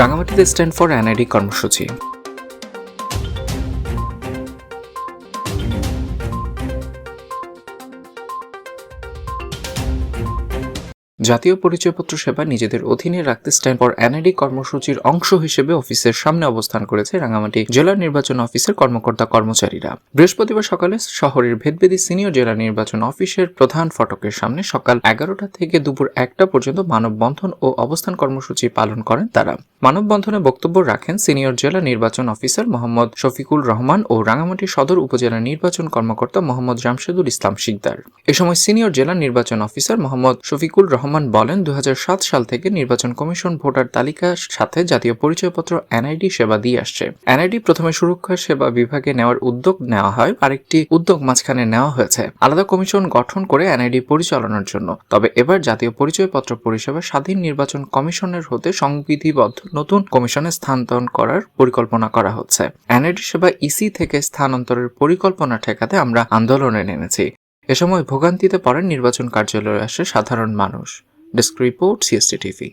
রাঙামাটিতে stand for NID কর্মসূচি। জাতীয় পরিচয়পত্র সেবা নিজেদের অধীনে রাখতে স্ট্যান্ড ফর এনআইডি কর্মসূচির অংশ হিসেবে অফিসের সামনে অবস্থান করেছে রাঙামাটি জেলা নির্বাচন অফিসের কর্মকর্তা কর্মচারীরা। বৃহস্পতিবার সকালে শহরের ভেদবেদি সিনিয়র জেলা নির্বাচন অফিসের প্রধান ফটকের সামনে সকাল এগারোটা থেকে দুপুর একটা পর্যন্ত মানববন্ধন ও অবস্থান কর্মসূচি পালন করেন তারা। মানববন্ধনে বক্তব্য রাখেন সিনিয়র জেলা নির্বাচন অফিসার মোহাম্মদ শফিকুল রহমান ও রাঙামাটি সদর উপজেলা নির্বাচন কর্মকর্তা মোহাম্মদ জামশেদুল ইসলাম শিকদার। এ সময় সিনিয়র জেলা নির্বাচন অফিসার মোহাম্মদ শফিকুল রহমান বলেন দুই হাজার সাত সাল থেকে নির্বাচন কমিশন ভোটার তালিকার সাথে জাতীয় পরিচয়পত্র এনআইডি সেবা দিয়ে আসছে। এনআইডি প্রথমে সুরক্ষা সেবা বিভাগে নেওয়ার উদ্যোগ নেওয়া হয়, আরেকটি উদ্যোগ মাঝখানে নেওয়া হয়েছে। আলাদা কমিশন গঠন করে এনআইডি পরিচালনার জন্য। তবে এবার জাতীয় পরিচয়পত্র পরিষেবা স্বাধীন নির্বাচন কমিশনের হতে সংবিধিবদ্ধ নতুন কমিশনে স্থানান্তর করার পরিকল্পনা করা হচ্ছে। এনআইডি সেবা ইসি থেকে স্থানান্তরের পরিকল্পনা ঠেকাতে আমরা আন্দোলনে নেমেছি। এ সময় ভোগান্তিতে পড়েন নির্বাচন কার্যালয়ে আসে সাধারণ মানুষ। Desk report CST TV